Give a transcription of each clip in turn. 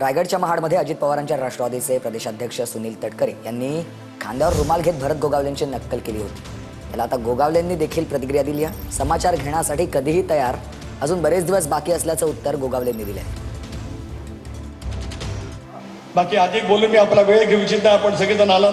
रायगडच्या महाडमध्ये अजित पवारांच्या राष्ट्रवादीचे प्रदेशाध्यक्ष सुनील तटकरे यांनी खांद्यावर रुमाल घेत भरत गोगावलेंची नक्कल केली होती. याला आता गोगावलेंनी देखील प्रतिक्रिया दिली आहे. समाचार घेण्यासाठी कधीही तयार अजून बरेच दिवस बाकी असल्याचं उत्तर गोगावलेंनी दिलं आहे बाकी अधिक बोलून मी आपला वेळ घेऊ इच्छित नाही आपण सगळेजण आलात.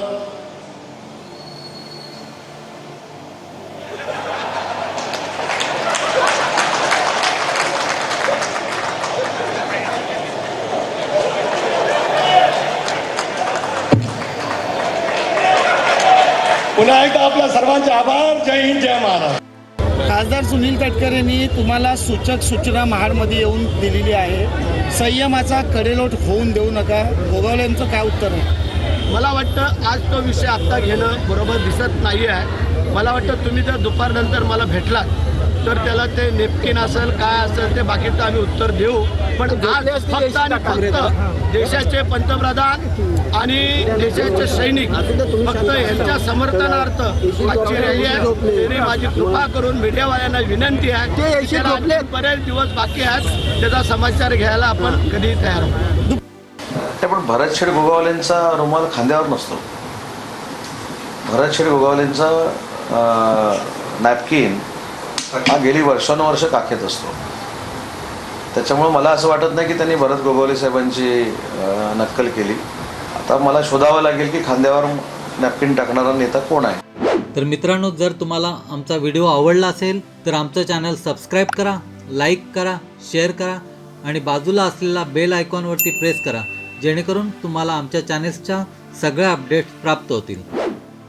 पुन्हा एकदा आपल्या सर्वांचे आभार. जय हिंद जय महाराष्ट्र. खासदार सुनील तटकरेंनी तुम्हाला सूचक सूचना महाडमध्ये येऊन दिलेली आहे. संयमाचा कडेलोट होऊन देऊ नका. गोगावलेंचं काय उत्तर आहे? मला वाटतं आज तो विषय आत्ता घेणं बरोबर दिसत नाही आहे मला वाटतं तुम्ही जर दुपारनंतर मला भेटलात तर त्याला ते नेपकिन असेल काय असेल ते बाकीचं आम्ही उत्तर देऊ. पण आज फक्त आणि फक्त देशाचे पंतप्रधान आणि देशाचे सैनिक फक्त यांच्या समर्थनार्थ आजची रॅली आहे. त्यांनी माझी कृपा करून मीडियावाल्यांना विनंती आहे. आणखी बरेच दिवस बाकी आहेत. त्याचा समाचार घ्यायला आपण कधी तयार ते पण भरतशेठ गोगावलेंचा रुमाल खांद्यावर नसतो. भरतशेठ गोगावलेंचा नॅपकिन हा गेली वर्षानुवर्ष काखेत असतो. त्याच्यामुळे मला असं वाटत नाही की त्यांनी भरत गोगावले साहेबांची नक्कल केली. आता मला शोधावं लागेल की खांद्यावर नॅपकिन टाकणारा नेता कोण आहे. तर मित्रांनो जर तुम्हाला आमचा व्हिडिओ आवडला असेल तर आमचं चॅनल सबस्क्राईब करा लाईक करा शेअर करा आणि बाजूला असलेला बेल आयकॉनवरती प्रेस करा जेणेकरून तुम्हाला आमच्या चॅनेल्सच्या सगळ्या अपडेट्स प्राप्त होतील.